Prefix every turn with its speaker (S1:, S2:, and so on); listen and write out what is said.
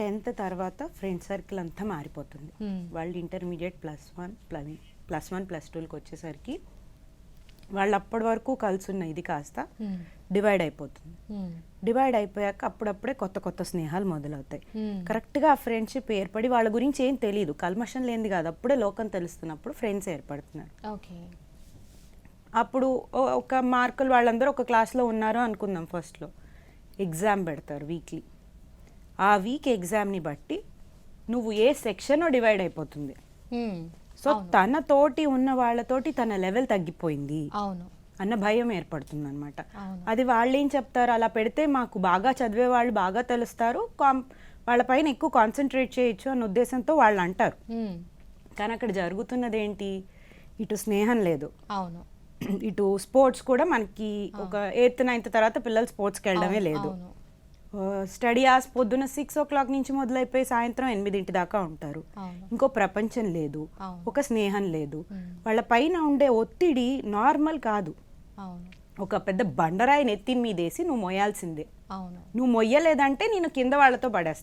S1: Tenth తర్వాత friend circle అంతా మారిపోతుంది.
S2: Hmm.
S1: వాళ్ళు intermediate plus one plus plus one plus టూకి వచ్చేసరికి వాళ్ళు అప్పటి వరకు కలిసి ఉన్న ఇది కాస్త
S2: Hmm.
S1: డివైడ్ అయిపోతుంది.
S2: Hmm.
S1: డివైడ్ అయిపోయాక అప్పుడప్పుడే కొత్త కొత్త స్నేహాలు మొదలవుతాయి. కరెక్ట్గా ఆ ఫ్రెండ్షిప్ ఏర్పడి వాళ్ళ గురించి ఏం తెలియదు కల్మషం లేనిది కాదు. అప్పుడే లోకం తెలుస్తున్నప్పుడు ఫ్రెండ్స్ ఏర్పడుతున్నారు.
S2: ఓకే.
S1: అప్పుడు ఒక మార్కులు వాళ్ళందరూ ఒక క్లాస్లో ఉన్నారు అనుకుందాం ఫస్ట్లో. ఎగ్జామ్ పెడతారు వీక్లీ. ఆ వీక్ ఎగ్జామ్ని బట్టి నువ్వు ఏ సెక్షన్ డివైడ్ అయిపోతుంది. సో
S2: అవును.
S1: తన తోటి ఉన్న వాళ్ళతోటి తన లెవెల్ తగ్గిపోయింది
S2: అవును.
S1: అన్న భయం ఏర్పడుతుంది అనమాట. అది వాళ్ళు ఏం చెప్తారు? అలా పెడితే మాకు బాగా చదివే వాళ్ళు బాగా తెలుస్తారు. కాం వాళ్ళపైన ఎక్కువ కాన్సన్ట్రేట్ చేయొచ్చు అన్న ఉద్దేశంతో వాళ్ళు అంటారు. కానీ అక్కడ జరుగుతున్నది ఏంటి ఇటు స్నేహం లేదు.
S2: అవును.
S1: ఇటు స్పోర్ట్స్ కూడా మనకి ఒక ఎయిత్ నైన్త్ తర్వాత పిల్లలు స్పోర్ట్స్కి వెళ్ళడమే లేదు. స్టడీ ఆస్ పొద్దున సిక్స్ ఓ క్లాక్ నుంచి మొదలైపోయి సాయంత్రం ఎనిమిదింటి దాకా ఉంటారు. ఇంకో ప్రపంచం లేదు. ఒక స్నేహం లేదు. వాళ్ళ పైన ఉండే ఒత్తిడి నార్మల్ కాదు. ఒక పెద్ద బండరాయి నెత్తిన మీదేసి నువ్వు మొయ్యాల్సిందే. నువ్వు మొయ్యలేదంటే నేను కింద వాళ్ళతో పడేస్తా.